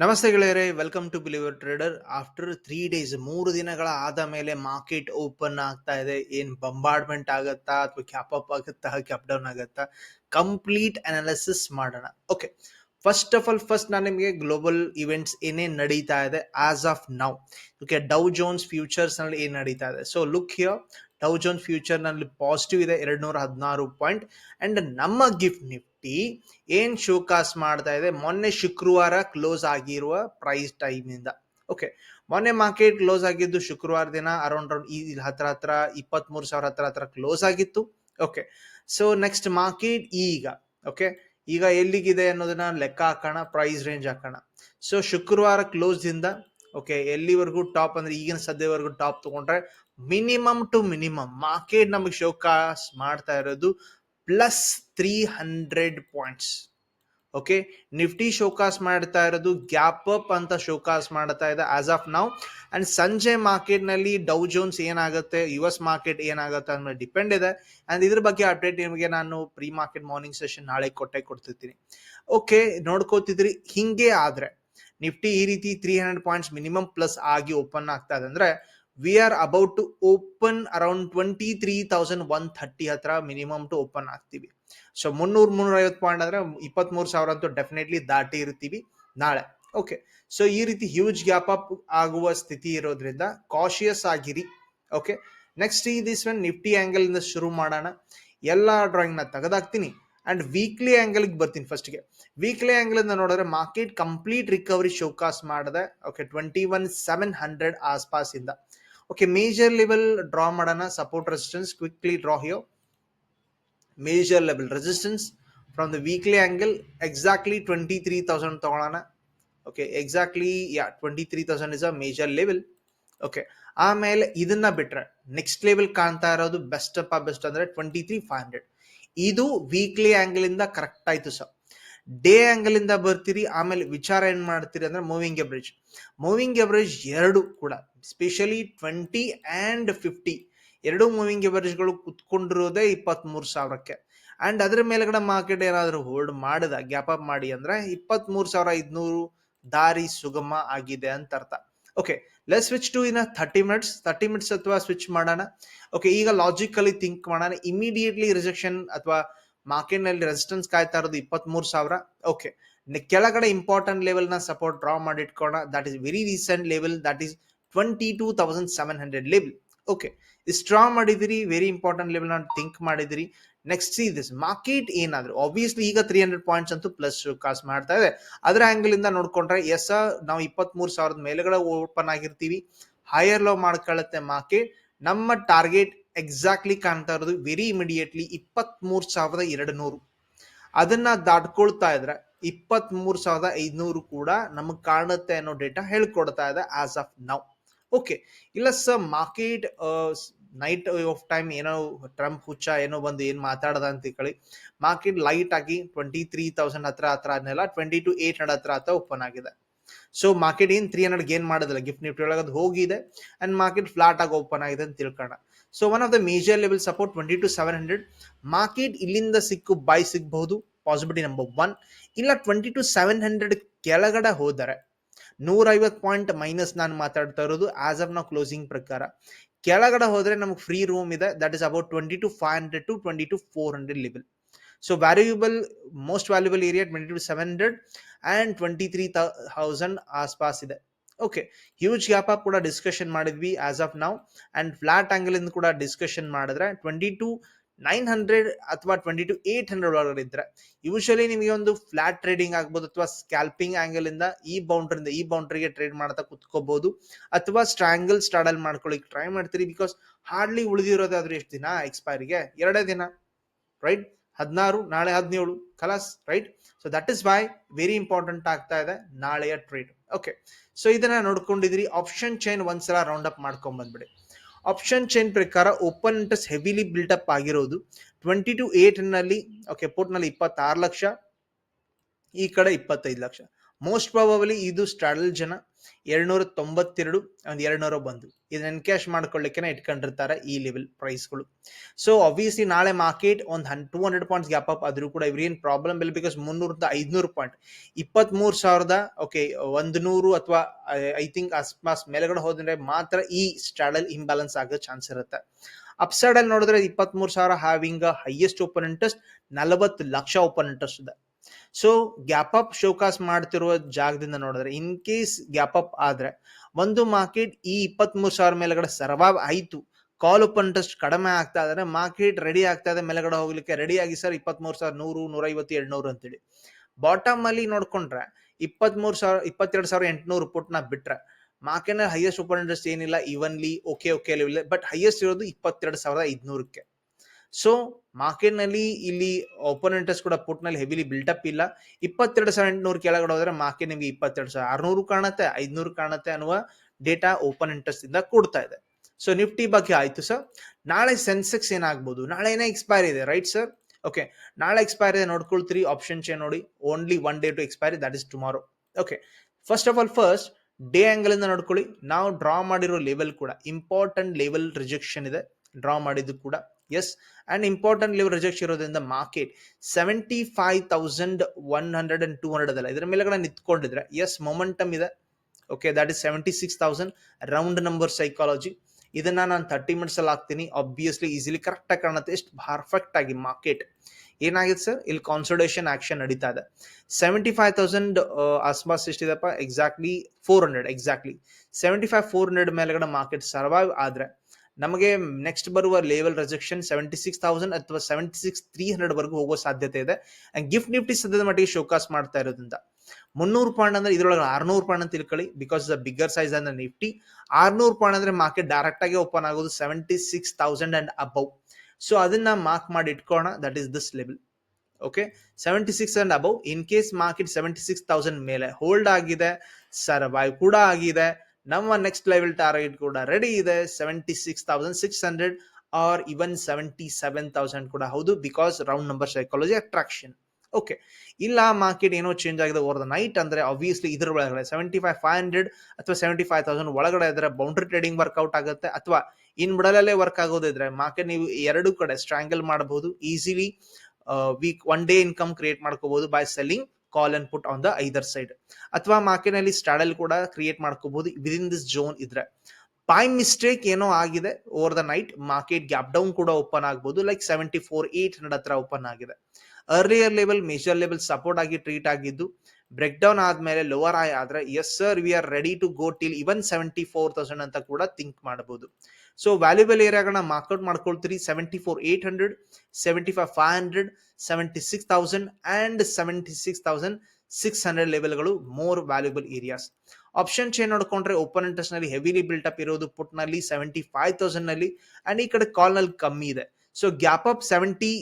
ನಮಸ್ತೆ ಗೆಳೆಯರೆ welcome to believer trader after three days ಮೂರು ದಿನಗಳ ಆದ ಮೇಲೆ ಮಾರ್ಕೆಟ್ ಓಪನ್ ಆಗ್ತಾ ಇದೆ. ಏನ್ ಬಂಬಾರ್ಡ್ಮೆಂಟ್ ಆಗುತ್ತಾ ಅಥವಾ ಕ್ಯಾಪ್ ಅಪ್ ಆಗುತ್ತಾ ಕ್ಯಾಪ್ ಡೌನ್ ಆಗತ್ತಾ? ಕಂಪ್ಲೀಟ್ ಅನಾಲಿಸಿಸ್ ಮಾಡೋಣ. Okay first of all first ನಾನು ನಿಮಗೆ ಗ್ಲೋಬಲ್ ಇವೆಂಟ್ಸ್ ಏನೇನ್ ನಡೀತಾ ಇದೆ as of now okay Dow Jones ಫ್ಯೂಚರ್ಸ್ನಲ್ಲಿ ಏನ್ ನಡೀತಾ ಇದೆ? So look here Dow Jones ಫ್ಯೂಚರ್ನಲ್ಲಿ positive ಇದೆ ಎರಡ್ ನೂರ ಹದಿನಾರು ಪಾಯಿಂಟ್ ಅಂಡ್ ನಮ್ಮ ಗಿಫ್ಟ್ ನಿಫ್ಟಿ ಏನ್ ಶೋಕಾಸ್ ಮಾಡ್ತಾ ಇದೆ? ಮೊನ್ನೆ ಶುಕ್ರವಾರ ಕ್ಲೋಸ್ ಆಗಿರುವ ಪ್ರೈಸ್ ಟೈಮ್ ಇಂದ ಓಕೆ ಮೊನ್ನೆ ಮಾರ್ಕೆಟ್ ಕ್ಲೋಸ್ ಆಗಿದ್ದು ಶುಕ್ರವಾರ ದಿನ ಅರೌಂಡ್ ಅರೌಂಡ್ ಈ ಹತ್ರ ಹತ್ರ ಇಪ್ಪತ್ತ್ ಮೂರು ಸಾವಿರ ಹತ್ರ ಹತ್ರ ಕ್ಲೋಸ್ ಆಗಿತ್ತು. ಓಕೆ ಸೊ ನೆಕ್ಸ್ಟ್ ಮಾರ್ಕೆಟ್ ಈಗ. ಓಕೆ ಈಗ ಎಲ್ಲಿಗಿದೆ ಅನ್ನೋದನ್ನ ಲೆಕ್ಕ ಹಾಕೋಣ ಪ್ರೈಸ್ ರೇಂಜ್ ಹಾಕೋಣ. ಸೊ ಶುಕ್ರವಾರ ಕ್ಲೋಸ್ ಇಂದ ಓಕೆ ಎಲ್ಲಿವರೆಗೂ ಟಾಪ್ ಅಂದ್ರೆ ಈಗಿನ ಸದ್ಯವರೆಗೂ ಟಾಪ್ ತಗೊಂಡ್ರೆ ಮಿನಿಮಮ್ ಟು ಮಿನಿಮಮ್ ಮಾರ್ಕೆಟ್ ನಮಗೆ ಶೋಕಾಸ್ ಮಾಡ್ತಾ ಇರೋದು plus three hundred points okay Nifty showcase ಮಾಡ್ತಾ ಇರೋದು ಗ್ಯಾಪ್ ಅಪ್ ಅಂತ ಶೋಕಾಸ್ ಮಾಡ್ತಾ ಇದೆ ಆಸ್ ಆಫ್ ನೌ ಅಂಡ್ ಸಂಜೆ ಮಾರ್ಕೆಟ್ನಲ್ಲಿ ಡೌ ಜೋನ್ಸ್ ಏನಾಗುತ್ತೆ ಯು ಎಸ್ ಮಾರ್ಕೆಟ್ ಏನಾಗುತ್ತೆ ಅನ್ನೋ ಡಿಪೆಂಡ್ ಇದೆ. ಅಂಡ್ ಇದ್ರ ಬಗ್ಗೆ ಅಪ್ಡೇಟ್ ನಿಮಗೆ ನಾನು ಪ್ರೀ ಮಾರ್ಕೆಟ್ ಮಾರ್ನಿಂಗ್ ಸೆಷನ್ ನಾಳೆ ಕೊಟ್ಟೆ ಕೊಡ್ತಿರ್ತೀನಿ. ಓಕೆ ನೋಡ್ಕೋತಿದ್ರಿ, ಹಿಂಗೆ ಆದರೆ ನಿಫ್ಟಿ ಈ ರೀತಿ three hundred points minimum plus ಆಗಿ ಓಪನ್ ಆಗ್ತಾ ಇದೆ. ಅಂದ್ರೆ we are about to open around twenty three thousand one thirty ಹತ್ರ ಮಿನಿಮಮ್ ಟು ಓಪನ್ ಆಗ್ತೀವಿ. ಸೊ ಮುನ್ನೂರ್ ಮುನ್ನೂರ ಐವತ್ತು ಪಾಯಿಂಟ್ ಅಂದ್ರೆ ಇಪ್ಪತ್ತ್ಮೂರು ಸಾವಿರ ಅಂತೂ ಡೆಫಿನೆಟ್ಲಿ ದಾಟಿ ಇರ್ತೀವಿ ನಾಳೆ. ಓಕೆ ಸೊ ಈ ರೀತಿ ಹ್ಯೂಜ್ ಗ್ಯಾಪ್ ಅಪ್ ಆಗುವ ಸ್ಥಿತಿ ಇರೋದ್ರಿಂದ ಕಾಶಿಯಸ್ ಆಗಿರಿ. ಓಕೆ ನೆಕ್ಸ್ಟ್ ಈ ದಿಸ್ ಒನ್ ನಿಫ್ಟಿ ಆ್ಯಂಗಲಿಂದ ಶುರು ಮಾಡೋಣ. ಎಲ್ಲ ಡ್ರಾಯಿಂಗ್ನ ತೆಗೆದಾಕ್ತೀನಿ ಅಂಡ್ ವೀಕ್ಲಿ ಆ್ಯಂಗಲ್ಗೆ ಬರ್ತೀನಿ ಫಸ್ಟ್ಗೆ ವೀಕ್ಲಿ ಆ್ಯಂಗಲಿಂದ ನೋಡಿದ್ರೆ ಮಾರ್ಕೆಟ್ ಕಂಪ್ಲೀಟ್ ರಿಕವರಿ ಶೋಕಾಸ್ ಮಾಡಿದೆ. Okay twenty one seven hundred ಆಸ್ಪಾಸ್ ಇಂದ ಓಕೆ ಮೇಜರ್ ಲೆವೆಲ್ ಡ್ರಾ ಮಾಡೋಣ support resistance quickly draw ಹಿಯೋ major level resistance from the weekly angle exactly twenty three thousand ತಗೊಳ್ಳೋಣ okay exactly ya twenty three thousand is a major level okay ಆಮೇಲೆ ಇದನ್ನ ಬಿಟ್ರೆ next level ಕಾಣ್ತಾ ಇರೋದು best ಅಪ್ಪ best ಅಂದ್ರೆ twenty three five hundred ಇದು weekly angle ಇಂದ ಕರೆಕ್ಟ್ ಆಯ್ತು ಸರ್ ಡೇ ಆಂಗಲ್ ಇಂದ ಬರ್ತೀರಿ, ಆಮೇಲೆ ವಿಚಾರ ಏನ್ ಮಾಡ್ತೀರಿ ಅಂದ್ರೆ ಮೂವಿಂಗ್ ಎವರೇಜ್ ಮೂವಿಂಗ್ ಎವರೇಜ್ ಎರಡು ಕೂಡ ಸ್ಪೆಷಲಿ ಟ್ವೆಂಟಿ ಅಂಡ್ ಫಿಫ್ಟಿ ಎರಡು ಮೂವಿಂಗ್ ಎವರೇಜ್ಗಳು ಕುತ್ಕೊಂಡಿರೋದೇ ಇಪ್ಪತ್ತ್ ಮೂರು ಸಾವಿರಕ್ಕೆ. ಅಂಡ್ ಅದ್ರ ಮೇಲ್ಗಡೆ ಮಾರ್ಕೆಟ್ ಏನಾದರೂ ಹೋಲ್ಡ್ ಮಾಡಿದ ಗ್ಯಾಪ್ ಅಪ್ ಮಾಡಿ ಅಂದ್ರೆ ಇಪ್ಪತ್ತ್ ಮೂರು ಸಾವಿರ ಐದ್ನೂರು ದಾರಿ ಸುಗಮ ಆಗಿದೆ ಅಂತ ಅರ್ಥ. Okay less switch to in thirty minutes thirty minutes ಅಥವಾ ಸ್ವಿಚ್ ಮಾಡೋಣ. ಓಕೆ ಈಗ ಲಾಜಿಕಲಿ ಥಿಂಕ್ ಮಾಡೋಣ. ಇಮಿಡಿಯೇಟ್ಲಿ ರಿಜೆಕ್ಷನ್ ಅಥವಾ ಮಾರ್ಕೆಟ್ನಲ್ಲಿ ರೆಸಿಸ್ಟೆನ್ಸ್ ಕಾಯ್ತಾ ಇರೋದು ಇಪ್ಪತ್ತ್ ಮೂರು ಸಾವಿರ ಓಕೆ ಕೆಳಗಡೆ ಇಂಪಾರ್ಟೆಂಟ್ ಲೆವೆಲ್ನ ಸಪೋರ್ಟ್ ಡ್ರಾ ಮಾಡಿ ಇಟ್ಕೋಣ that is very recent level that is twenty two thousand seven hundred level okay straw ಮಾಡಿದಿರಿ ವೆರಿ ಇಂಪಾರ್ಟೆಂಟ್ ಲೆವೆಲ್ ನಾನು ಥಿಂಕ್ ಮಾಡಿದಿರಿ ನೆಕ್ಸ್ಟ್ ಸಿ ದಿಸ್ ಮಾರ್ಕೆಟ್ ಏನಾದ್ರು. ಆಬ್ವಿಯಸ್ಲಿ ಈಗ ತ್ರೀ ಹಂಡ್ರೆಡ್ ಪಾಯಿಂಟ್ಸ್ ಅಂತೂ ಪ್ಲಸ್ ಕಾಸ್ ಮಾಡ್ತಾ ಇದೆ. ಅದರ ಆಂಗಲ್ ಇಂದ ನೋಡ್ಕೊಂಡ್ರೆ ಎಸ್ ನಾವು ಇಪ್ಪತ್ತ್ ಮೂರು ಸಾವಿರದ ಮೇಲೆಗಡೆ ಓಪನ್ ಆಗಿರ್ತೀವಿ. ಹೈಯರ್ ಲೋ ಮಾಡ್ಕೊಳ್ಳುತ್ತೆ ಮಾರ್ಕೆಟ್ ನಮ್ಮ ಟಾರ್ಗೆಟ್ ಎಕ್ಸಾಕ್ಟ್ಲಿ ಕಾಣ್ತಾ ಇರೋದು ವೆರಿ ಇಮಿಡಿಯೇಟ್ಲಿ ಇಪ್ಪತ್ತ್ ಮೂರು ಸಾವಿರದ ಎರಡು ನೂರು. ಅದನ್ನ ದಾಟ್ಕೊಳ್ತಾ ಇದ್ರೆ ಇಪ್ಪತ್ತ್ ಮೂರು ಸಾವಿರದ ಐದ್ನೂರು ಕೂಡ ನಮಗ್ ಕಾಣುತ್ತೆ ಅನ್ನೋ ಡೇಟಾ ಹೇಳ್ಕೊಡ್ತಾ ಇದೆ ಆಸ್ ಆಫ್ ನೌ ಓಕೆ ಇಲ್ಲ sir market night of time ಏನೋ ಟ್ರಂಪ್ ಹುಚ್ಚ ಏನೋ ಬಂದು ಏನ್ ಮಾತಾಡದ ಅಂತ ತಿಳ್ಕೊಳ್ಳಿ ಮಾರ್ಕೆಟ್ ಲೈಟ್ ಆಗಿ ಟ್ವೆಂಟಿ ತ್ರೀ ತೌಸಂಡ್ ಹತ್ರ ಹತ್ರ ಅದನ್ನೆಲ್ಲ ಟ್ವೆಂಟಿ ಟು ಏಟ್ ಹಂಡ್ರೆಡ್ ಹತ್ರ ಹತ್ರ ಓಪನ್ ಆಗಿದೆ. ಸೊ ಮಾರ್ಕೆಟ್ ಏನ್ ತ್ರೀ ಹಂಡ್ರೆಡ್ ಗೇನ್ ಮಾಡೋದಿಲ್ಲ ಗಿಫ್ಟ್ ನಿಫ್ಟಿ ಒಳಗೆ ಅದು ಹೋಗಿದೆ. ಅಂಡ್ ಮಾರ್ಕೆಟ್ ಫ್ಲಾಟ್ ಆಗಿ ಓಪನ್ ಆಗಿದೆ ಅಂತ ತಿಳ್ಕೋಣ. So one of the major level support twenty two seven hundred market ಇಲ್ಲಿಂದ ಸಿಕ್ಕು ಬೈ ಸಿಗಬಹುದು. ಪಾಸಿಬಿಲಿಟಿ ನಂಬರ್ ಒನ್ ಇಲ್ಲ ಟ್ವೆಂಟಿ ಟು ಸೆವೆನ್ ಹಂಡ್ರೆಡ್ ಕೆಳಗಡೆ ಹೋದರೆ ನೂರೈವತ್ತು ಪಾಯಿಂಟ್ ಮೈನಸ್ ನಾನು ಮಾತಾಡ್ತಾ ಇರೋದು ಆಸ್ ಆಫ್ ನಾವು ಕ್ಲೋಸಿಂಗ್ ಪ್ರಕಾರ. ಕೆಳಗಡೆ ಹೋದ್ರೆ ನಮಗೆ ಫ್ರೀ ರೂಮ್ ಇದೆ. That is about twenty two five hundred to twenty two four hundred level so valuable, most valuable hundred and twenty three thousand ಆಸ್ಪಾಸ್ ಇದೆ. ಓಕೆ ಹ್ಯೂಜ್ ಗ್ಯಾಪ್ ಅಪ್ ಕೂಡ discussion ಮಾಡಿದ್ವಿ as of ನಾವು and flat angle ಇಂದ ಕೂಡ discussion ಮಾಡಿದ್ರೆ twenty two nine hundred ಅಥವಾ twenty two eight hundred ಒಳಗಡೆ ಇದ್ರೆ ಯೂಶಲಿ ನಿಮಗೆ ಒಂದು ಫ್ಲಾಟ್ ಟ್ರೇಡಿಂಗ್ ಆಗ್ಬೋದು ಅಥವಾ ಸ್ಕ್ಯಾಲ್ಪಿಂಗ್ ಆಂಗಲ್ ಇಂದ ಈ ಬೌಂಡ್ರಿಂದ ಈ ಬೌಂಡ್ರಿಗೆ ಟ್ರೇಡ್ ಮಾಡ್ತಾ ಕುತ್ಕೋಬಹುದು ಅಥವಾ ಸ್ಟ್ರಾಂಗಲ್ ಸ್ಟಾಡಲ್ ಮಾಡ್ಕೊಳ್ಳಿಕ್ ಟ್ರೈ ಮಾಡ್ತೀರಿ ಬಿಕಾಸ್ ಹಾರ್ಡ್ಲಿ ಉಳಿದಿರೋದಾದ್ರೂ ಎಷ್ಟು ದಿನ? ಎಕ್ಸ್ಪೈರಿಗೆ ಎರಡೇ ದಿನ ರೈಟ್ ಹದಿನಾರು, ನಾಳೆ ಹದಿನೇಳು Kalas right so that is why very important ಆಗ್ತಾ ಇದೆ ನಾಳೆಯ ಟ್ರೇಡ್ ಓಕೆ ಸೊ ಇದನ್ನ ನೋಡ್ಕೊಂಡಿದ್ರಿ ಆಪ್ಷನ್ ಚೈನ್ ಒಂದ್ಸಲ ರೌಂಡ್ ಅಪ್ ಮಾಡ್ಕೊಂಡ್ ಬಂದ್ಬಿಡಿ. ಆಪ್ಷನ್ ಚೈನ್ ಪ್ರಕಾರ open interest heavily built up ಆಗಿರೋದು ಟ್ವೆಂಟಿ ಟು ಏಟ್ನಲ್ಲಿ ಓಕೆ ಪೋರ್ಟ್ನಲ್ಲಿ ಇಪ್ಪತ್ತಾರು ಲಕ್ಷ, ಈ ಕಡೆ ಇಪ್ಪತ್ತೈದು ಲಕ್ಷ. ಮೋಸ್ಟ್ ಪ್ರಾಬಬಲಿ ಇದು ಸ್ಟ್ರಾಡಲ್ ಜನ. ಎರಡ್ನೂರ ತೊಂಬತ್ತೆರಡು ಒಂದು ಎರಡ್ನೂರ ಬಂದು ಇದನ್ನ ಎನ್ಕ್ಯಾಶ್ ಮಾಡ್ಕೊಳ್ಳಿಕ್ಕೆ ಇಟ್ಕೊಂಡಿರ್ತಾರೆ ಈ ಲೆವೆಲ್ ಪ್ರೈಸ್ಗಳು ಸೊ ಆಬ್ವಿಯಸ್ಲಿ ನಾಳೆ ಮಾರ್ಕೆಟ್ ಒಂದು ಹನ್ two hundred points gap up ಆದ್ರೂ ಕೂಡ ಇವ್ರೇನು ಪ್ರಾಬ್ಲಮ್ ಇಲ್ಲ ಬಿಕಾಸ್ ಮುನ್ನೂರಿಂದ ಐದ್ನೂರು ಪಾಯಿಂಟ್ ಇಪ್ಪತ್ಮೂರು ಸಾವಿರದ ಓಕೆ ಒಂದು ನೂರು ಅಥವಾ ಐ ಥಿಂಕ್ ಆಸ್ಪಾಸ್ ಮೇಲೆಗಡೆ ಹೋದ್ರೆ ಮಾತ್ರ ಈ ಸ್ಟ್ರಾಡಲ್ ಇಂಬ್ಯಾಲೆನ್ಸ್ ಆಗೋ ಚಾನ್ಸ್ ಇರುತ್ತೆ. ಅಪ್ಸೈಡ್ ಅಲ್ಲಿ ನೋಡಿದ್ರೆ ಇಪ್ಪತ್ತ್ಮೂರು ಸಾವಿರ ಹ್ಯಾವಿಂಗ್ ಹೈಯೆಸ್ಟ್ ಓಪನ್ ಇಂಟ್ರೆಸ್ಟ್ ನಲವತ್ತು ಲಕ್ಷ ಓಪನ್ ಇಂಟ್ರೆಸ್ಟ್ ಇದೆ. ಸೊ ಗ್ಯಾಪ್ ಅಪ್ ಶೋಕಾಸ್ ಮಾಡ್ತಿರುವ ಜಾಗದಿಂದ ನೋಡಿದ್ರೆ ಇನ್ ಕೇಸ್ ಗ್ಯಾಪ್ ಅಪ್ ಆದ್ರೆ, ಒಂದು ಮಾರ್ಕೆಟ್ ಈ ಇಪ್ಪತ್ಮೂರು ಸಾವಿರ ಮೇಲೆಗಡೆ ಸರ್ವಾವ್ ಆಯ್ತು. ಕಾಲ್ ಓಪನ್ ಇಂಟ್ರೆಸ್ಟ್ ಕಡಿಮೆ ಆಗ್ತಾ ಇದ್ರೆ ಮಾರ್ಕೆಟ್ ರೆಡಿ ಆಗ್ತಾ ಇದೆ, ಮೇಲೆಗಡೆ ಹೋಗ್ಲಿಕ್ಕೆ ರೆಡಿ ಆಗಿ ಸರ್ ಇಪ್ಪತ್ಮೂರು ಸಾವಿರ ನೂರು, ನೂರೈವತ್ತು, ಎರಡ್ನೂರು ಅಂತೇಳಿ ಬಾಟಮ್ ಅಲ್ಲಿ ನೋಡ್ಕೊಂಡ್ರೆ, ಇಪ್ಪತ್ಮೂರು ಸಾವಿರ, ಇಪ್ಪತ್ತೆರಡು ಸಾವಿರ ಎಂಟುನೂರು ಪುಟ್ನ ಬಿಟ್ರೆ ಮಾರ್ಕೆಟ್ ಹೈಯೆಸ್ಟ್ ಓಪನ್ ಇಂಟ್ರೆಸ್ಟ್ ಏನಿಲ್ಲ evenly okay okay but highest ಇರೋದು ಇಪ್ಪತ್ತೆರಡು ಸಾವಿರದ ಐದ್ನೂರಕ್ಕೆ. ಸೊ ಮಾರ್ಕೆಟ್ನಲ್ಲಿ ಇಲ್ಲಿ ಓಪನ್ ಇಂಟ್ರೆಸ್ಟ್ ಕೂಡ ಪುಟ್ನಲ್ಲಿ ಹೆವಿಲಿ ಅಪ್ ಇಲ್ಲ. ಇಪ್ಪತ್ತೆರಡು ಸಾವಿರ ಎಂಟುನೂರು ಕೆಳಗಡೆ ಹೋದ್ರೆ ಮಾರ್ಕೆಟ್ ನಿಮಗೆ ಇಪ್ಪತ್ತೆರಡು ಸಾವಿರ, ಆರ್ನೂರು ಕಾಣುತ್ತೆ, ಐದ್ನೂರು ಕಾಣುತ್ತೆ ಅನ್ನುವ ಡೇಟಾ ಓಪನ್ ಇಂಟ್ರೆಸ್ಟ್ ಇಂದ ಕೊಡ್ತಾ ಇದೆ. ಸೊ ನಿಫ್ಟಿ ಬಗ್ಗೆ ಆಯ್ತು ಸರ್ ನಾಳೆ ಸೆನ್ಸೆಕ್ಸ್ ಏನಾಗ್ಬೋದು? ನಾಳೆ ಏನೇ ಎಕ್ಸ್ಪೈರ್ ಇದೆ ರೈಟ್ ಸರ್ ಓಕೆ ನಾಳೆ ಎಕ್ಸ್ಪೈರ್ ಇದೆ, ನೋಡ್ಕೊಳ್ತೀರಿ. ಆಪ್ಷನ್ ಚೇ ನೋಡಿ. Only one day to expiry that is tomorrow okay first of all first day angle ಇಂದ ನೋಡ್ಕೊಳ್ಳಿ. ನಾವು ಡ್ರಾ ಮಾಡಿರೋ ಲೆವೆಲ್ ಕೂಡ ಇಂಪಾರ್ಟೆಂಟ್ ಲೆವೆಲ್ ರಿಜೆಕ್ಷನ್ ಇದೆ. ಡ್ರಾ ಮಾಡಿದ್ದು ಕೂಡ. Yes and important level rejection ಇರೋದ್ರಿಂದ market seventy five thousand one hundred and two hundred ಅಲ್ಲ. ಇದರ ಮೇಲೆಗಡೆ ನಿಂತ್ಕೊಂಡಿದ್ರೆ ಎಸ್ ಮೊಮೆಂಟಮ್ ಇದೆ. Okay that is seventy six thousand round number psychology ಇದನ್ನ ನಾನು ತರ್ಟಿ ಮಿನಿಟ್ಸ್ ಅಲ್ಲಿ ಹಾಕ್ತೀನಿ. ಅಬ್ವಿಯಸ್ಲಿ ಈಸಿಲಿ ಕರೆಕ್ಟ್ ಆಗಿ ಕಾಣುತ್ತೆ. ಎಷ್ಟು ಪರ್ಫೆಕ್ಟ್ ಆಗಿ ಮಾರ್ಕೆಟ್ ಏನಾಗಿದೆ ಸರ್ ಇಲ್ಲಿ ಕಾನ್ಸಲ್ಟೇಷನ್ ಆಕ್ಷನ್ ನಡೀತಾ ಇದೆ. ಸೆವೆಂಟಿ ಫೈವ್ ತೌಸಂಡ್ ಆಸ್ಪಾಸ್ ಎಷ್ಟಿದೆಪ್ಪ exactly four hundred exactly seventy five four hundred ಮೇಲೆಗಡೆ ಮಾರ್ಕೆಟ್ ಸರ್ವೈವ್ ಆದ್ರೆ ನಮಗೆ ನೆಕ್ಸ್ಟ್ ಬರುವ level rejection seventy six thousand ಅಥವಾ ಸೆವೆಂಟಿ ಸಿಕ್ಸ್ ತ್ರೀ ಹಂಡ್ರೆಡ್ ವರೆಗೂ ಹೋಗೋ ಸಾಧ್ಯತೆ ಇದೆ. ಗಿಫ್ಟ್ ನಿಫ್ಟಿ ಸದ್ಯದ ಮಟ್ಟಿಗೆ ಶೋಕಾಸ್ ಮಾಡ್ತಾ ಇರೋದ್ರಿಂದ. ಮುನ್ನೂರು ಪಾಯಿಂಟ್ ಅಂದ್ರೆ ಇದ್ರೊಳಗೆ ಆರ್ನೂರು ಪಾಯಿಂಟ್ ಅಂತ ತಿಳ್ಕೊಳ್ಳಿ. ಬಿಕಾಸ್ ದ ಬಿಗ್ಗರ್ ಸೈಜ್ ಅಂದ್ರೆ ನಿಫ್ಟಿ ಆರ್ನೂರು ಪಾಯಿಂಟ್ ಅಂದ್ರೆ ಮಾರ್ಕೆಟ್ ಡೈರೆಕ್ಟ್ ಆಗಿ ಓಪನ್ ಆಗೋದು seventy six thousand and above so ಅದನ್ನ ಮಾರ್ಕ್ ಮಾಡಿ ಇಟ್ಕೋಣ that is this level okay seventy six and above in case market seventy six thousand ಮೇಲೆ ಹೋಲ್ಡ್ ಆಗಿದೆ survive ಕೂಡ ಆಗಿದೆ ನಮ್ಮ ನೆಕ್ಸ್ಟ್ ಲೆವೆಲ್ ಟಾರ್ಗೆಟ್ ಕೂಡ ರೆಡಿ ಇದೆ. Seventy six thousand six hundred or even seventy seven thousand ಕೂಡ ಹೌದು because round number psychology attraction okay ಇಲ್ಲ ಮಾರ್ಕೆಟ್ ಏನೋ ಚೇಂಜ್ ಆಗಿದೆ ಓವರ್ ದ ನೈಟ್ ಅಂದ್ರೆ ಆಬ್ವಿಯಸ್ಲಿ ಇದ್ರ ಒಳಗಡೆ ಸೆವೆಂಟಿ ಫೈವ್ ಫೈವ್ ಹಂಡ್ರೆಡ್ ಅಥವಾ ಸೆವೆಂಟಿ ಫೈವ್ ತೌಸಂಡ್ ಒಳಗಡೆ ಇದ್ರೆ ಬೌಂಡ್ರಿ ಟ್ರೇಡಿಂಗ್ ವರ್ಕ್ಔಟ್ ಆಗುತ್ತೆ ಅಥವಾ ಇನ್ ಬಿಡಲಲ್ಲೇ ವರ್ಕ್ ಆಗೋದಿದ್ರೆ ಮಾರ್ಕೆಟ್ ನೀವು ಎರಡು ಕಡೆ ಸ್ಟ್ರಾಂಗಲ್ ಮಾಡಬಹುದು easily weak one day income create ಮಾಡ್ಕೋಬಹುದು by selling call and put on the either side ಅಥವಾ ಮಾರ್ಕೆಟ್ನಲ್ಲಿ ಸ್ಟ್ರಾಡಲ್ ಕೂಡ ಕ್ರಿಯೇಟ್ ಮಾಡ್ಕೋಬಹುದು ವಿದಿನ್ ದಿಸ್ ಜೋನ್ ಇದ್ರೆ. ಬೈ ಮಿಸ್ಟೇಕ್ ಏನೋ ಆಗಿದೆ. Over the night market gap down ಕೂಡ ಓಪನ್ ಆಗ್ಬೋದು. Like seventy four eight hundred ಹತ್ರ ಓಪನ್ ಆಗಿದೆ. Earlier level major level support ಆಗಿ ಟ್ರೀಟ್ ಆಗಿದ್ದು. ಬ್ರೇಕ್ ಡೌನ್ ಆದ್ಮೇಲೆ ಲೋವರ್ ಆಯ್ ಆದ್ರೆ yes sir we are ready to go till even seventy four thousand ಅಂತ ಕೂಡ ಥಿಂಕ್ ಮಾಡಬಹುದು ಸೊ ವ್ಯಾಲ್ಯೂಬಲ್ ಏರಿಯಾಗಳನ್ನ mark out ಮಾಡ್ಕೊಳ್ತೀರಿ seventy four eight hundred seventy five five hundred seventy six thousand and seventy six thousand six hundred ಲೆವೆಲ್ಗಳು more valuable areas option chain ನೋಡ್ಕೊಂಡ್ರೆ open ಇಂಟ್ರೆಸ್ಟ್ನಲ್ಲಿ heavily built up ಇರೋದು ಪುಟ್ನಲ್ಲಿ seventy five ತೌಸಂಡ್ನಲ್ಲಿ and ಈ ಕಡೆ ಕಾಲ್ನಲ್ಲಿ ಕಮ್ಮಿ ಇದೆ. So gap up seventy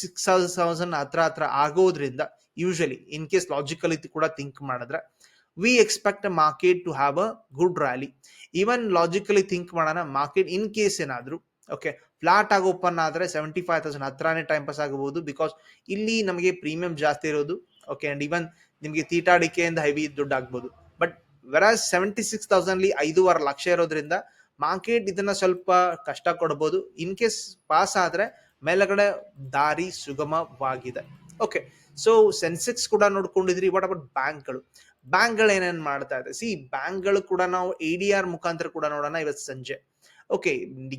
six thousand ಹತ್ರ ಹತ್ರ ಆಗೋದ್ರಿಂದ ಯೂಶಲಿ ಇನ್ ಕೇಸ್ ಲಾಜಿಕಲ್ ಕೂಡ ಥಿಂಕ್ ಮಾಡಿದ್ರೆ we expect market to have a good rally even logically think ಮಾಡೋಣ ಮಾರ್ಕೆಟ್ ಇನ್ ಕೇಸ್ ಏನಾದರೂ ಓಕೆ ಫ್ಲಾಟ್ ಆಗಿ ಓಪನ್ ಆದರೆ ಸೆವೆಂಟಿ ಫೈವ್ ತೌಸಂಡ್ ಹತ್ರನೇ ಟೈಮ್ ಪಾಸ್ ಆಗಬಹುದು ಬಿಕಾಸ್ ಇಲ್ಲಿ ನಮಗೆ ಪ್ರೀಮಿಯಂ ಜಾಸ್ತಿ ಇರೋದು ಓಕೆ ಅಂಡ್ ಇವನ್ ನಿಮಗೆ ತೀಟಾಡಿಕೆಯಿಂದ ಹೆವಿ ದುಡ್ಡು ಆಗ್ಬೋದು. ಬಟ್ ವೆರಾಸ್ ಸೆವೆಂಟಿ ಸಿಕ್ಸ್ ತೌಸಂಡ್ಲಿ ಐದೂವರೆ ಲಕ್ಷ ಇರೋದ್ರಿಂದ ಮಾರ್ಕೆಟ್ ಇದನ್ನ ಸ್ವಲ್ಪ ಕಷ್ಟ ಕೊಡ್ಬೋದು. ಇನ್ ಕೇಸ್ ಪಾಸ್ ಆದರೆ ಮೇಲಗಡೆ ದಾರಿ ಸುಗಮವಾಗಿದೆ. ಓಕೆ ಸೊ ಸೆನ್ಸೆಕ್ಸ್ ಕೂಡ ನೋಡ್ಕೊಂಡಿದ್ರಿ ವಾಟ್ ಅಬೌಟ್ ಬ್ಯಾಂಕ್ಗಳು ಬ್ಯಾಂಕ್ಗಳು ಏನೇನ್ ಮಾಡ್ತಾ ಇದೆ. ಸಿ ಬ್ಯಾಂಕ್ಗಳು ಕೂಡ ನಾವು ಎ ಡಿ ಆರ್ ಮುಖಾಂತರ ಕೂಡ ನೋಡೋಣ ಇವತ್ತು ಸಂಜೆ. ಓಕೆ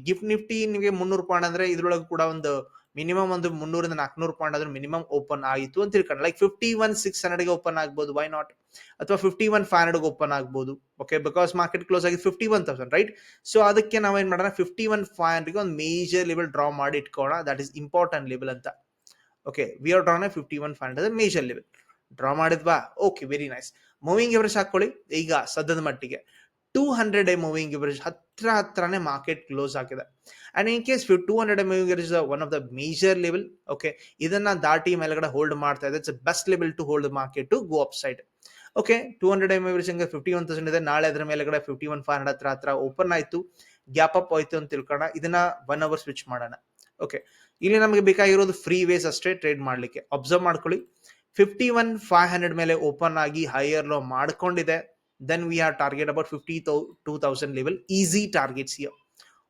ಗಿಫ್ಟ್ ನಿಫ್ಟಿ ನಿಮಗೆ ಮುನ್ನೂರು ಪಾಯಿಂಟ್ ಅಂದ್ರೆ ಇದ್ರೊಳಗೆ ಕೂಡ ಒಂದು ಮಿನಿಮಮ್ ಒಂದು ಮುನ್ನೂರಿಂದ ನಾಲ್ಕುನೂರು ಪಾಯಿಂಟ್ ಆದ್ರೂ ಮಿನಿಮಮ್ ಓಪನ್ ಆಯಿತು ಅಂತ ತಿಳ್ಕೊಂಡು ಲೈಕ್ ಫಿಫ್ಟಿ ಒನ್ ಸಿಕ್ಸ್ ಹಂಡ್ರೆಡ್ಗೆ ಓಪನ್ ಆಗ್ಬೋದು ವೈ ನಾಟ್ ಅಥವಾ ಫಿಫ್ಟಿ ಒನ್ ಫೈವ್ ಹಂಡ್ರೆಡ್ಗೆ ಓಪನ್ ಆಗ್ಬೋದು. ಓಕೆ ಬಿಕಾಸ್ ಮಾರ್ಕೆಟ್ ಕ್ಲೋಸ್ ಆಗಿದೆ fifty one thousand right so ಅದಕ್ಕೆ ನಾವೇನ್ ಮಾಡೋಣ ಫಿಫ್ಟಿ ಒನ್ ಫೈವ್ ಹಂಡ್ರೆಡ್ಗೆ ಒಂದು ಮೇಜರ್ ಲೆವೆಲ್ ಡ್ರಾ ಮಾಡಿ ಇಟ್ಕೋಣ ದಟ್ ಇಸ್ ಇಂಪಾರ್ಟೆಂಟ್ ಲೆವೆಲ್ ಅಂತ. Okay we are drawn fifty one five hundred major level draw ಮಾಡಿದ್ವಾ? Okay very nice moving average ಹಾಕೊಳ್ಳಿ. ಈಗ ಸದ್ಯದ ಮಟ್ಟಿಗೆ two hundred a moving average ಹತ್ರ ಹತ್ರನೇ ಮಾರ್ಕೆಟ್ ಕ್ಲೋಸ್ ಆಗಿದೆ. And in case two hundred a moving average one of the major level okay ಇದನ್ನ ದಾಟಿ ಮೇಲ್ಗಡೆ ಹೋಲ್ಡ್ ಮಾಡ್ತಾ ಇದೆ. It's best level to hold market to go up side okay two hundred M average ಹಂಗೆ fifty one thousand ಇದೆ. ನಾಳೆ ಅದ್ರ ಮೇಲೆಗಡೆ ಫಿಫ್ಟಿ ಒನ್ ಫೈವ್ ಹಂಡ್ರೆಡ್ ಹತ್ರ ಹತ್ರ ಓಪನ್ ಆಯಿತು. ಗ್ಯಾಪ್ ಅಪ್ ಆಯ್ತು ಅಂತ ತಿಳ್ಕೋಣ ಇದನ್ನ ಒನ್ ಅವರ್ ಸ್ವಿಚ್ ಮಾಡೋಣ. ಓಕೆ ಇಲ್ಲಿ ನಮಗೆ ಬೇಕಾಗಿರೋದು ಫ್ರೀ ವೇಸ್ ಅಷ್ಟೇ ಟ್ರೇಡ್ ಮಾಡ್ಲಿಕ್ಕೆ. ಅಬ್ಸರ್ವ್ ಮಾಡ್ಕೊಳ್ಳಿ. ಫಿಫ್ಟಿ ಒನ್ ಫೈವ್ ಹಂಡ್ರೆಡ್ ಮೇಲೆ ಓಪನ್ ಆಗಿ ಹೈಯರ್ ಲೋ ಮಾಡ್ಕೊಂಡಿದೆ. Then we are target about fifty two thousand level easy targets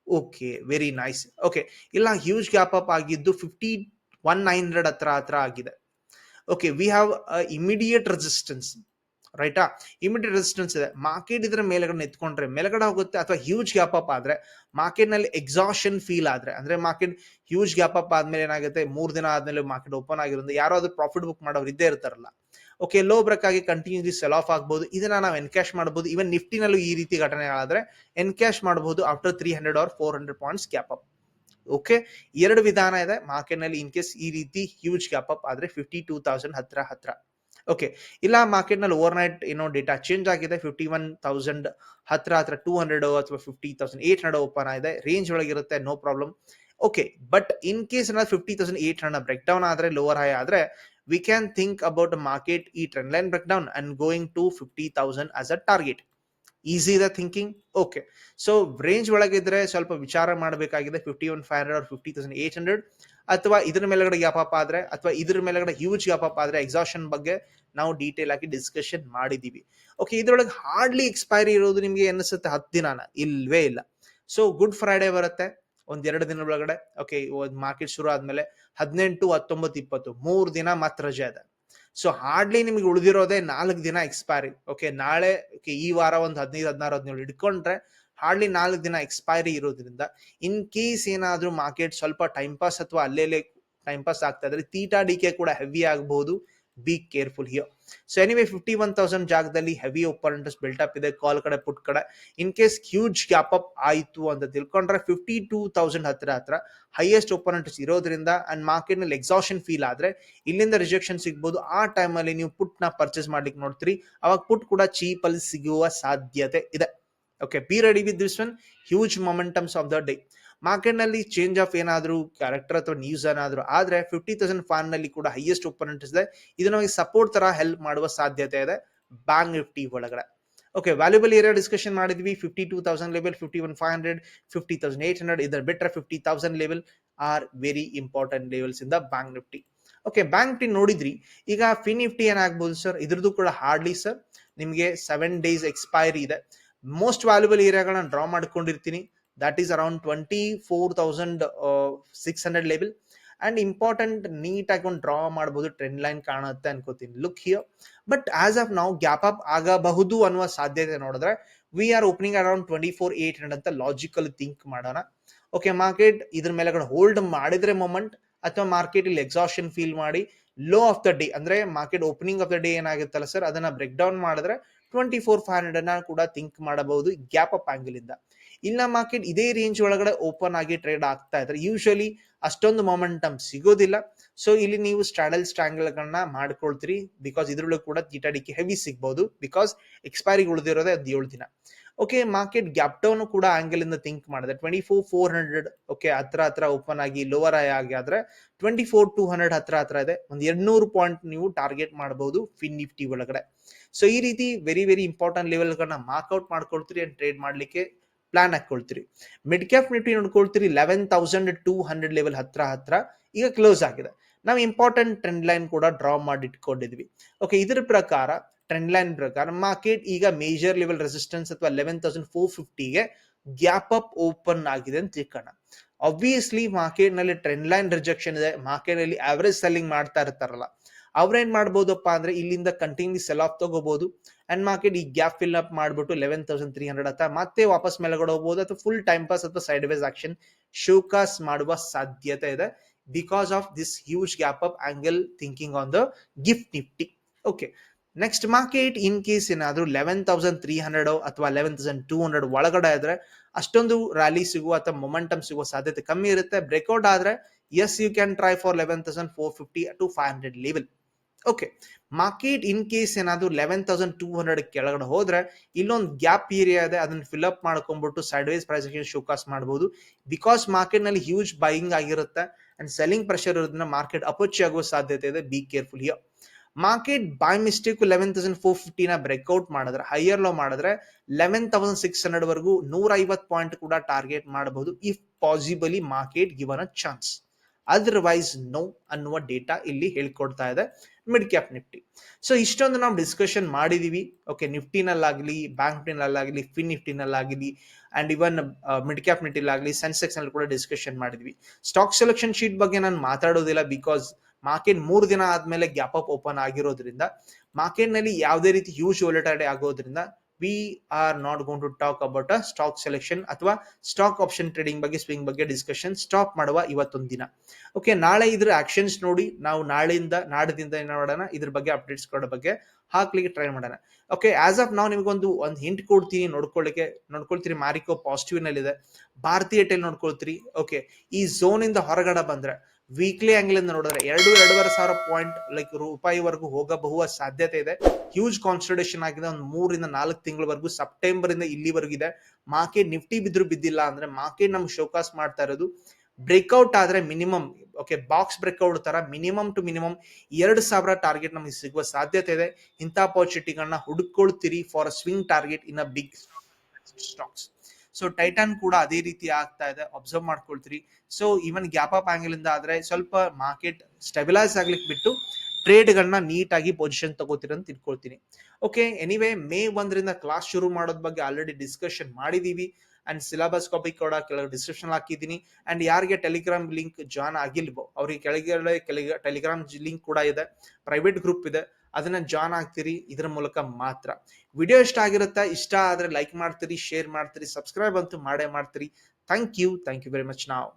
okay very nice okay ಇಲ್ಲ ಹ್ಯೂಜ್ ಗ್ಯಾಪ್ ಅಪ್ ಆಗಿದ್ದು ಫಿಫ್ಟಿ ಒನ್ ನೈನ್ ಹಂಡ್ರೆಡ್ ಹತ್ರ ಹತ್ರ ಆಗಿದೆ. Okay we have immediate resistance ರೈಟಾ immediate resistance ಇದೆ. Market ಇದ್ರ ಮೇಲೆಗಡೆ ಎತ್ಕೊಂಡ್ರೆ ಮೇಲೆಗಡೆ ಹೋಗುತ್ತೆ ಅಥವಾ ಹ್ಯೂಜ್ ಗ್ಯಾಪ್ ಅಪ್ ಆದ್ರೆ ಮಾರ್ಕೆಟ್ನಲ್ಲಿ ಎಕ್ಸಾಷನ್ ಫೀಲ್ ಆದ್ರೆ, ಅಂದ್ರೆ ಮಾರ್ಕೆಟ್ ಹ್ಯೂಜ್ ಗ್ಯಾಪ್ ಅಪ್ ಆದ್ಮೇಲೆ ಏನಾಗುತ್ತೆ? ಮೂರ್ ದಿನ ಆದ್ಮೇಲೆ ಮಾರ್ಕೆಟ್ ಓಪನ್ ಆಗಿರೋದು ಯಾರೋ ಅದು ಪ್ರಾಫಿಟ್ ಬುಕ್ ಮಾಡೋರು ಇದ್ದೇ ಇರ್ತಾರಲ್ಲ. ಓಕೆ ಲೋ ಬ್ರೇಕ್ ಆಗಿ ಕಂಟಿನ್ಯೂಸ್ಲಿ ಸೆಲ್ ಆಫ್ ಆಗ್ಬಹುದು ಇದನ್ನ ನಾವು ಎನ್ಕ್ಯಾಶ್ ಮಾಡಬಹುದು ಇವನ್ ನಿಫ್ಟಿನಲ್ಲೂ ಈ ರೀತಿ ಘಟನೆ ಆದ್ರೆ ಎನ್ಕ್ಯಾಶ್ ಮಾಡಬಹುದು after three hundred or four hundred points gap up okay ಎರಡು ವಿಧಾನ ಇದೆ ಮಾರ್ಕೆಟ್ನಲ್ಲಿ ಇನ್ ಕೇಸ್ ಈ ರೀತಿ ಹ್ಯೂಜ್ ಗ್ಯಾಪ್ ಅಪ್ ಆದ್ರೆ ಫಿಫ್ಟಿ ಟೂ ತೌಸಂಡ್ ಹತ್ರ ಹತ್ರ. ಓಕೆ ಇಲ್ಲ ಮಾರ್ಕೆಟ್ನಲ್ಲಿ ಓವರ್ ನೈಟ್ ಏನೋ ಡೇಟಾ ಚೇಂಜ್ ಆಗಿದೆ. ಫಿಫ್ಟಿ ಒನ್ ತೌಸಂಡ್ ಹತ್ರ ಹತ್ರ ಟೂ ಹಂಡ್ರೆಡ್ ಅಥವಾ fifty thousand eight hundred open ಆಗಿದೆ. Range ಒಳಗಿರುತ್ತೆ no problem okay but in case ಏನಾದ್ರು fifty thousand eight hundred break down ಆದ್ರೆ ಲೋವರ್ ಹೈ ಆದ್ರೆ we can think about market ಈ trend line break down and going to fifty thousand as a target easy ಇದೆ thinking okay so range ಒಳಗಿದ್ರೆ ಸ್ವಲ್ಪ ವಿಚಾರ ಮಾಡಬೇಕಾಗಿದೆ. Fifty one five hundred fifty thousand eight hundred ಅಥವಾ ಇದ್ರ ಮೇಲೆಗಡೆ ಅಪ್ ಆದ್ರೆ, ಅಥವಾ ಇದ್ರ ಮೇಲೆಗಡೆ ಹ್ಯೂಜ್ ಗ್ಯಾಪ್ ಅಪ್ ಆದ್ರೆ ಎಕ್ಸಾಷನ್ ಬಗ್ಗೆ ನಾವು ಡೀಟೇಲ್ ಆಗಿ ಡಿಸ್ಕಷನ್ ಮಾಡಿದೀವಿ. ಓಕೆ ಇದ್ರೊಳಗೆ ಹಾರ್ಡ್ಲಿ ಎಕ್ಸ್ಪೈರಿ ಇರೋದು ನಿಮ್ಗೆ ಅನಿಸುತ್ತೆ ಹತ್ತು ದಿನಾನ? ಇಲ್ವೇ ಇಲ್ಲ. ಸೊ ಗುಡ್ ಫ್ರೈಡೆ ಬರುತ್ತೆ. ಒಂದ್ ಎರಡು ದಿನ ಒಳಗಡೆ ಓಕೆ ಮಾರ್ಕೆಟ್ ಶುರು ಆದ್ಮೇಲೆ ಹದಿನೆಂಟು, ಹತ್ತೊಂಬತ್ತು, ಇಪ್ಪತ್ತು, ಮೂರ್ ದಿನ ಮಾತ್ರ ರಜೆ ಇದೆ ಸೊ ಹಾರ್ಡ್ಲಿ ನಿಮ್ಗೆ ಉಳಿದಿರೋದೇ ನಾಲ್ಕು ದಿನ ಎಕ್ಸ್ಪೈರಿ ಓಕೆ ನಾಳೆ ಈ ವಾರ ಒಂದು ಹದಿನೈದು, ಹದಿನಾರು, ಹದಿನೇಳು ಇಟ್ಕೊಂಡ್ರೆ ಹಾರ್ಡ್ಲಿ ನಾಲ್ಕು ದಿನ ಎಕ್ಸ್ಪೈರಿ ಇರೋದ್ರಿಂದ ಇನ್ ಕೇಸ್ ಏನಾದರೂ ಮಾರ್ಕೆಟ್ ಸ್ವಲ್ಪ ಟೈಮ್ ಪಾಸ್ ಅಥವಾ ಅಲ್ಲೇಲೆ ಟೈಮ್ ಪಾಸ್ ಆಗ್ತಾ ಇದ್ರೆ ತೀಟಾ ಡಿ ಕೆ ಕೂಡ ಹೆವಿ ಆಗಬಹುದು be careful here so anyway fifty one thousand ಜಾಗದಲ್ಲಿ ಹೆವಿ ಒಪ್ಪರೆಂಟಸ್ ಬಿಲ್ಟ್ ಅಪ್ ಇದೆ ಕಾಲ್ ಕಡೆ ಪುಟ್ ಕಡೆ. In case huge gap up ಆಯಿತು ಅಂತ ತಿಳ್ಕೊಂಡ್ರೆ ಫಿಫ್ಟಿ ಟೂ ತೌಸಂಡ್ ಹತ್ರ ಹತ್ರ ಹೈಯೆಸ್ಟ್ ಒಪರೆಂಟಸ್ ಇರೋದ್ರಿಂದ ಅಂಡ್ ಮಾರ್ಕೆಟ್ನಲ್ಲಿ ಎಕ್ಸಾಷನ್ ಫೀಲ್ ಆದ್ರೆ ಇಲ್ಲಿಂದ ರಿಜೆಕ್ಷನ್ ಸಿಗ್ಬೋದು. ಆ ಟೈಮಲ್ಲಿ ನೀವು ಪುಟ್ನ ಪರ್ಚೇಸ್ ಮಾಡ್ಲಿಕ್ಕೆ ನೋಡ್ತೀರಿ. ಅವಾಗ ಪುಟ್ ಕೂಡ ಚೀಪಲ್ಲಿ ಸಿಗುವ ಸಾಧ್ಯತೆ ಇದೆ. Okay be ready with this one huge momentums of the day ಮಾರ್ಕೆಟ್ನಲ್ಲಿ ಚೇಂಜ್ ಆಫ್ ಏನಾದರೂ ಕ್ಯಾರೆಕ್ಟರ್ ಅಥವಾ ನ್ಯೂಸ್ ಏನಾದರೂ ಆದರೆ ಫಿಫ್ಟಿ ತೌಸಂಡ್ ಫಾನ್ನಲ್ಲಿ ಕೂಡ ಹೈಯೆಸ್ಟ್ ಓಪನ್ ಇದೆ ಇದು ನಮಗೆ ಸಪೋರ್ಟ್ ತರ ಹೆಲ್ಪ್ ಮಾಡುವ ಸಾಧ್ಯತೆ ಇದೆ. ಬ್ಯಾಂಕ್ ನಿಫ್ಟಿ ಒಳಗಡೆ. ಓಕೆ ವ್ಯಾಲ್ಯೂಬಲ್ ಏರಿಯಾ ಡಿಸ್ಕಷನ್ ಮಾಡಿದ್ವಿ. Fifty two thousand level fifty one five hundred fifty thousand eight hundred ಇದರ ಬಿಟ್ಟರೆ fifty thousand level are very important levels in the bank Nifty okay bank Nifty ನೋಡಿದ್ರಿ. ಈಗ ಫಿ ನಿಫ್ಟಿ ಏನಾಗ್ಬೋದು sir ಇದ್ರದ್ದು ಕೂಡ hardly sir ನಿಮಗೆ ಸೆವೆನ್ ಡೇಸ್ ಎಕ್ಸ್ಪೈರಿ ಇದೆ. ಮೋಸ್ಟ್ ವ್ಯಾಲ್ಯೂಬಲ್ ಏರಿಯಾಗಳನ್ನ draw ಮಾಡ್ಕೊಂಡಿರ್ತೀನಿ. That is around twenty four thousand six hundred level and important ನೀಟಾಗಿ ಒಂದು ಡ್ರಾ ಮಾಡ್ಬೋದು ಟ್ರೆಂಡ್ ಲೈನ್ ಕಾಣುತ್ತೆ ಅನ್ಕೋತೀನಿ. Look here but as of ನಾವು ಗ್ಯಾಪ್ ಅಪ್ ಆಗಬಹುದು ಅನ್ನುವ ಸಾಧ್ಯತೆ ನೋಡಿದ್ರೆ we are opening around twenty four eight hundred ಅಂತ ಲಾಜಿಕಲ್ ಥಿಂಕ್ ಮಾಡೋಣ. ಓಕೆ ಮಾರ್ಕೆಟ್ ಇದ್ರ ಮೇಲೆ ಹೋಲ್ಡ್ ಮಾಡಿದ್ರೆ ಮೊಮೆಂಟ್ ಅಥವಾ ಮಾರ್ಕೆಟ್ ಇಲ್ಲಿ ಎಕ್ಸಾಷನ್ ಫೀಲ್ ಮಾಡಿ ಲೋ ಆಫ್ ದ ಡೇ ಅಂದ್ರೆ market opening of the day ಏನಾಗುತ್ತಲ್ಲ sir ಅದನ್ನ ಬ್ರೇಕ್ ಡೌನ್ ಮಾಡಿದ್ರೆ ಟ್ವೆಂಟಿ ಫೋರ್ ಫೈವ್ ಹಂಡ್ರೆಡ್ ಅನ್ನ ಕೂಡ ಥಿಂಕ್ ಮಾಡಬಹುದು ಗ್ಯಾಪ್ ಅಪ್ ಆಂಗಲ್ ಇಂದ. ಇನ್ನ ಮಾರ್ಕೆಟ್ ಇದೇ ರೇಂಜ್ ಒಳಗಡೆ ಓಪನ್ ಆಗಿ ಟ್ರೇಡ್ ಆಗ್ತಾ ಇದ್ರೆ ಯೂಶಲಿ ಅಷ್ಟೊಂದು ಮೊಮೆಂಟಮ್ ಸಿಗೋದಿಲ್ಲ. ಸೊ ಇಲ್ಲಿ ನೀವು ಸ್ಟ್ರಾಡಲ್ ಸ್ಟ್ರಾಂಗಲ್ಗಳನ್ನ ಮಾಡ್ಕೊಳ್ತೀರಿ ಬಿಕಾಸ್ ಇದ್ರೊಳಗೆ ಕೂಡ ತೀಟಾಡಿಕೆ ಹೆವಿ ಸಿಗ್ಬಹುದು ಬಿಕಾಸ್ ಎಕ್ಸ್ಪೈರಿ ಉಳಿದಿರೋದೇ ಅದು ಏಳು ದಿನ. ಓಕೆ ಮಾರ್ಕೆಟ್ ಗ್ಯಾಪ್ ಡೌನ್ ಕೂಡ ಆಂಗಲ್ ಇಂದ ಥಿಂಕ್ ಮಾಡಿದೆ. Twenty four four hundred okay ಹತ್ರ ಹತ್ರ ಓಪನ್ ಆಗಿ ಲೋವರ್ ಆಗಿ ಆದ್ರೆ ಟ್ವೆಂಟಿ ಫೋರ್ ಟೂ ಹಂಡ್ರೆಡ್ ಹತ್ರ ಹತ್ರ ಇದೆ. ಒಂದು ಎರಡ್ನೂರು ಪಾಯಿಂಟ್ ನೀವು ಟಾರ್ಗೆಟ್ ಮಾಡಬಹುದು ಫಿನ್ ನಿಫ್ಟಿ ಒಳಗಡೆ. ಸೊ ಈ ರೀತಿ ವೆರಿ ವೆರಿ ಇಂಪಾರ್ಟೆಂಟ್ ಲೆವೆಲ್ಗಳನ್ನ ಮಾರ್ಕ್ಔಟ್ ಮಾಡ್ಕೊಳ್ತೀರಿ ಅಂಡ್ ಟ್ರೇಡ್ ಮಾಡ್ಲಿಕ್ಕೆ ಪ್ಲಾನ್ ಹಾಕೊಳ್ತೀರಿ. Mid cap Nifty ನೋಡ್ಕೊಳ್ತೀರಿ eleven thousand two hundred level ಹತ್ರ ಹತ್ರ, ಈಗ ಕ್ಲೋಸ್ ಆಗಿದೆ. ನಾವು ಇಂಪಾರ್ಟೆಂಟ್ ಟ್ರೆಂಡ್ ಲೈನ್ ಕೂಡ ಡ್ರಾ ಮಾಡಿ ಇಟ್ಕೊಂಡಿದ್ವಿ ಓಕೆ ಇದ್ರ ಪ್ರಕಾರ ಟ್ರೆಂಡ್ ಲೈನ್ ಪ್ರಕಾರ ಮಾರ್ಕೆಟ್ ಈಗ ಮೇಜರ್ ಲೆವೆಲ್ ರೆಸಿಸ್ಟೆನ್ಸ್ ಅಥವಾ ಲೆವೆನ್ ತೌಸಂಡ್ ಫೋರ್ ಫಿಫ್ಟಿಗೆ ಗ್ಯಾಪ್ ಅಪ್ ಓಪನ್ ಆಗಿದೆ ಅಂತ ತಿಳ್ಕೋಣ ಅಬ್ವಿಯಸ್ಲಿ ಮಾರ್ಕೆಟ್ನಲ್ಲಿ ಟ್ರೆಂಡ್ ಲೈನ್ ರಿಜೆಕ್ಷನ್ ಇದೆ ಮಾರ್ಕೆಟ್ನಲ್ಲಿ ಆವರೇಜ್ ಸೆಲ್ಲಿಂಗ್ ಮಾಡ್ತಾ ಇರ್ತಾರಲ್ಲ, ಅವ್ರೇನ್ ಮಾಡ್ಬೋದಪ್ಪ ಅಂದ್ರೆ ಇಲ್ಲಿಂದ ಕಂಟಿನ್ಯೂ ಸೆಲ್ ಆಫ್ ತಗೋಬಹುದು ಅಂಡ್ ಮಾರ್ಕೆಟ್ ಈ ಗ್ಯಾಪ್ ಫಿಲ್ ಅಪ್ ಮಾಡ್ಬಿಟ್ಟು ಲೆವೆನ್ ತೌಸಂಡ್ ತ್ರೀ ಹಂಡ್ರೆಡ್ ಅಥವಾ ಮತ್ತೆ ವಾಪಸ್ ಮೇಲೆಗಡೆ ಹೋಗಬಹುದು ಅಥವಾ ಫುಲ್ ಟೈಮ್ ಪಾಸ್ ಅಥವಾ ಸೈಡ್ ವೇಸ್ ಆಕ್ಷನ್ ಶೋಕಾಸ್ ಮಾಡುವ ಸಾಧ್ಯತೆ ಇದೆ. Because of this huge gap up angle thinking on the gift Nifty okay next market in case ಏನಾದರೂ ಲೆವೆನ್ ತೌಸಂಡ್ ತ್ರೀ ಹಂಡ್ರೆಡ್ ಅಥವಾ ಲೆವೆನ್ ತೌಸಂಡ್ ಟೂ ಹಂಡ್ರೆಡ್ ಒಳಗಡೆ ಆದರೆ ಅಷ್ಟೊಂದು rally ಸಿಗುವ ಅಥವಾ ಮೊಮೆಂಟಮ್ ಸಿಗುವ ಸಾಧ್ಯತೆ ಕಮ್ಮಿ ಇರುತ್ತೆ. ಬ್ರೇಕ್ಔಟ್ ಆದ್ರೆ yes you can try for eleven thousand four fifty to five hundred level okay market in case ಏನಾದ್ರು ಲೆವೆನ್ ತೌಸಂಡ್ ಟೂ ಹಂಡ್ರೆಡ್ ಕೆಳಗಡೆ ಹೋದ್ರೆ, ಇಲ್ಲೊಂದು ಗ್ಯಾಪ್ ಏರಿಯಾ ಇದೆ, ಅದನ್ನ ಫಿಲ್ ಅಪ್ ಮಾಡ್ಕೊಂಡ್ಬಿಟ್ಟು ಸೈಡ್ ವೈಸ್ ಪ್ರೈಸ್ ಶೋಕಾಸ್ ಮಾಡಬಹುದು ಬಿಕಾಸ್ ಮಾರ್ಕೆಟ್ನಲ್ಲಿ ಹ್ಯೂಜ್ ಬೈಯಿಂಗ್ ಆಗಿರುತ್ತೆ ಅಂಡ್ ಸೆಲ್ಲಿಂಗ್ ಪ್ರೆಷರ್ ಇರೋದ್ರಿಂದ ಮಾರ್ಕೆಟ್ ಅಪೋಚಿ ಆಗುವ ಸಾಧ್ಯತೆ ಇದೆ. Be careful here market by mistake eleven thousand four ಫಿಫ್ಟಿನ breakout ಮಾಡಿದ್ರೆ ಹೈಯರ್ ಲೋ ಮಾಡಿದ್ರೆ ಲೆವೆನ್ ತೌಸಂಡ್ ಸಿಕ್ಸ್ ಹಂಡ್ರೆಡ್ ವರೆಗೂ ನೂರ ಐವತ್ತು ಪಾಯಿಂಟ್ ಕೂಡ ಟಾರ್ಗೆಟ್ ಮಾಡಬಹುದು if possibly market given a chance otherwise no ಅನ್ನುವ ಡೇಟಾ ಇಲ್ಲಿ ಹೇಳ್ಕೊಡ್ತಾ ಇದೆ ಮಿಡ್ ಕ್ಯಾಪ್ ನಿಫ್ಟಿ ಸೊ ಇಷ್ಟೊಂದು ನಾವು ಡಿಸ್ಕಷನ್ ಮಾಡಿದೀವಿ. ಓಕೆ ನಿಫ್ಟಿನಲ್ಲಾಗಲಿ ಬ್ಯಾಂಕ್ ನಿಫ್ಟಿನಲ್ಲಾಗಲಿ ಫಿನ್ ನಿಫ್ಟಿನಲ್ಲಾಗಲಿ ಅಂಡ್ ಇವನ್ ಮಿಡ್ ಕ್ಯಾಪ್ ನಿಫ್ಟಿಲಾಗಲಿ ಸೆನ್ಸೆಕ್ಸ್ನಲ್ಲಿ ಕೂಡ ಡಿಸ್ಕಷನ್ ಮಾಡಿದ್ವಿ. ಸ್ಟಾಕ್ ಸೆಲೆಕ್ಷನ್ ಶೀಟ್ ಬಗ್ಗೆ ನಾನು ಮಾತಾಡೋದಿಲ್ಲ ಬಿಕಾಸ್ ಮಾರ್ಕೆಟ್ ಮೂರು ದಿನ ಆದ್ಮೇಲೆ ಗ್ಯಾಪ್ ಅಪ್ ಓಪನ್ ಆಗಿರೋದ್ರಿಂದ ಮಾರ್ಕೆಟ್ನಲ್ಲಿ ಯಾವುದೇ ರೀತಿ ಹ್ಯೂಜ್ ಒಲೆಟಾಡೆ ಆಗೋದ್ರಿಂದ we are not gone to talk about a stock selection ಅಥವಾ ಸ್ಟಾಕ್ ಆಪ್ಷನ್ ಟ್ರೇಡಿಂಗ್ ಬಗ್ಗೆ ಸ್ವಿಂಗ್ ಬಗ್ಗೆ ಡಿಸ್ಕಷನ್ ಸ್ಟಾಪ್ ಮಾಡುವ ಇವತ್ತೊಂದು ದಿನ. ಓಕೆ ನಾಳೆ ಇದ್ರ ಆಕ್ಷನ್ಸ್ ನೋಡಿ, ನಾವು ನಾಳೆಯಿಂದ ನಾಡದಿಂದ ಏನ್ ಮಾಡೋಣ, ಇದ್ರ ಬಗ್ಗೆ ಅಪ್ಡೇಟ್ಸ್ ಕೊಡೋ ಬಗ್ಗೆ ಹಾಕ್ಲಿಕ್ಕೆ ಟ್ರೈ ಮಾಡೋಣ. ಓಕೆ ಆಸ್ ಆಫ್ ನಾವು ನಿಮಗೊಂದು ಒಂದು ಹಿಂಟ್ ಕೊಡ್ತೀನಿ, ನೋಡ್ಕೊಳ್ಳಿಕ್ಕೆ, ನೋಡ್ಕೊಳ್ತೀರಿ ಮಾರಿಕೋ ಪಾಸಿಟಿವ್ ನಲ್ಲಿದೆ. ಭಾರತೀಯ ಟೆಲ್ ನೋಡ್ಕೊಳ್ತೀರಿ. ಓಕೆ ಈ ಝೋನ್ ಇಂದ ಹೊರಗಡೆ ಬಂದ್ರೆ ವೀಕ್ಲಿ ಆಂಗಲ್ ಇಂದ ನೋಡಿದ್ರೆ ಎರಡು, ಎರಡೂವರೆ ಸಾವಿರ ಪಾಯಿಂಟ್ ಲೈಕ್ ರೂಪಾಯಿವರೆಗೂ ಹೋಗಬಹುವ ಸಾಧ್ಯತೆ ಇದೆ. ಹ್ಯೂಜ್ ಕಾನ್ಸಲ್ಟೇಷನ್ ಆಗಿದೆ. ಒಂದು ಮೂರಿಂದ ನಾಲ್ಕು ತಿಂಗಳವರೆಗೂ ಸೆಪ್ಟೆಂಬರ್ ಇಂದ ಇಲ್ಲಿವರೆಗೂ ಇದೆ. ಮಾರ್ಕೆಟ್ ನಿಫ್ಟಿ ಬಿದ್ರು ಬಿದ್ದಿಲ್ಲ ಅಂದ್ರೆ ಮಾರ್ಕೆಟ್ ನಮ್ಗೆ ಶೋಕಾಸ್ ಮಾಡ್ತಾ ಇರೋದು. ಬ್ರೇಕ್ಔಟ್ ಆದ್ರೆ ಮಿನಿಮಮ್ ಓಕೆ ಬಾಕ್ಸ್ ಬ್ರೇಕ್ಔಟ್ ತರ ಮಿನಿಮಮ್ ಟು ಮಿನಿಮಮ್ ಎರಡು ಸಾವಿರ ಟಾರ್ಗೆಟ್ ನಮಗೆ ಸಿಗುವ ಸಾಧ್ಯತೆ ಇದೆ. ಇಂಥ ಅಪಾರ್ಚುನಿಟಿಗಳನ್ನ ಹುಡುಕೊಳ್ತೀರಿ for swing target in a big stocks so Titan ಕೂಡ ಅದೇ ರೀತಿ ಆಗ್ತಾ ಇದೆ. Observe ಮಾಡ್ಕೊಳ್ತೀರಿ. So even gap up angle ಇಂದ ಆದ್ರೆ ಸ್ವಲ್ಪ ಮಾರ್ಕೆಟ್ ಸ್ಟೆಬಿಲೈಸ್ ಆಗ್ಲಿಕ್ಕೆ ಬಿಟ್ಟು ಟ್ರೇಡ್ಗಳನ್ನ ನೀಟಾಗಿ ಪೊಸಿಷನ್ ತಗೋತೀರ ಅಂತ ತಿಳ್ಕೊಳ್ತೀನಿ. ಓಕೆ ಎನಿವೇ ಮೇ ಒಂದರಿಂದ ಕ್ಲಾಸ್ ಶುರು ಮಾಡೋದ್ ಬಗ್ಗೆ ಆಲ್ರೆಡಿ ಡಿಸ್ಕಷನ್ ಮಾಡಿದೀವಿ. ಅಂಡ್ ಸಿಲೆಬಸ್ ಕಾಪಿ ಕೂಡ ಕೆಲವು ಡಿಸ್ಕ್ರಿಪ್ಷನ್ ಹಾಕಿದ್ದೀನಿ. ಅಂಡ್ ಯಾರಿಗೆ ಟೆಲಿಗ್ರಾಮ್ ಲಿಂಕ್ ಜಾಯ್ನ್ ಆಗಿಲ್ವೋ, ಅವ್ರಿಗೆ ಕೆಳಗಡೆ ಕೆಳಗೆ ಟೆಲಿಗ್ರಾಮ್ ಲಿಂಕ್ ಕೂಡ ಇದೆ. ಪ್ರೈವೇಟ್ ಗ್ರೂಪ್ ಇದೆ. ಅದನ್ನ ಜಾಯ್ನ್ ಆಗ್ತೀರಿ, ಇದರ ಮೂಲಕ ಮಾತ್ರ. ವಿಡಿಯೋ ಇಷ್ಟ ಆಗಿರುತ್ತಾ, ಇಷ್ಟ ಆದ್ರೆ ಲೈಕ್ ಮಾಡ್ತೀರಿ ಶೇರ್ ಮಾಡ್ತೀರಿ ಸಬ್ಸ್ಕ್ರೈಬ್ ಅಂತೂ ಮಾಡೇ ಮಾಡ್ತೀರಿ. Thank you thank you very much ನಾವು